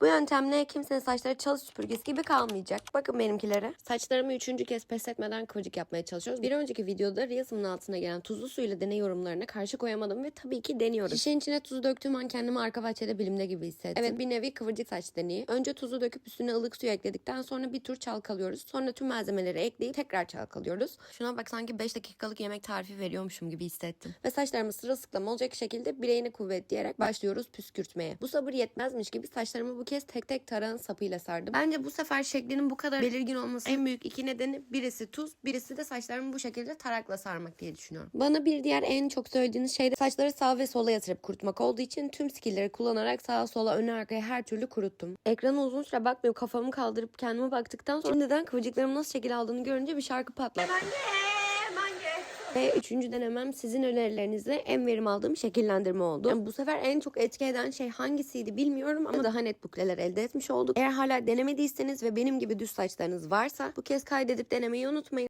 Bu yöntemle kimsenin saçları çalı süpürgesi gibi kalmayacak. Bakın benimkilere. Saçlarımı üçüncü kez pes etmeden kıvırcık yapmaya çalışıyoruz. Bir önceki videoda Reels'imin altına gelen tuzlu suyla deney yorumlarına karşı koyamadım ve tabii ki deniyorum. Şişenin içine tuzu döktüğüm an kendimi arka bahçede bilimde gibi hissettim. Evet bir nevi kıvırcık saç deneyi. Önce tuzu döküp üstüne ılık suyu ekledikten sonra bir tur çalkalıyoruz. Sonra tüm malzemeleri ekleyip tekrar çalkalıyoruz. Şuna bak sanki 5 dakikalık yemek tarifi veriyormuşum gibi hissettim. Ve saçlarımı sırılsıklam olacak şekilde bileğini kuvvetleyerek başlıyoruz püskürtmeye. Bu sabır yetmezmiş gibi saçlarımı bu kez tek tek tarağın sapıyla sardım. Bence bu sefer şeklinin bu kadar belirgin olması en büyük iki nedeni birisi tuz, birisi de saçlarımı bu şekilde tarakla sarmak diye düşünüyorum. Bana bir diğer en çok söylediğiniz şey de saçları sağa ve sola yatırıp kurutmak olduğu için tüm skillleri kullanarak sağa sola öne arkaya her türlü kuruttum. Ekrana uzun süre bakmayıp kafamı kaldırıp kendime baktıktan sonra neden kıvırcıklarımın nasıl şekil aldığını görünce bir şarkı patlattı. Ve üçüncü denemem sizin önerilerinizle en verim aldığım şekillendirme oldu. Yani bu sefer en çok etki eden şey hangisiydi bilmiyorum ama daha net bukleler elde etmiş olduk. Eğer hala denemediyseniz ve benim gibi düz saçlarınız varsa bu kez kaydedip denemeyi unutmayın.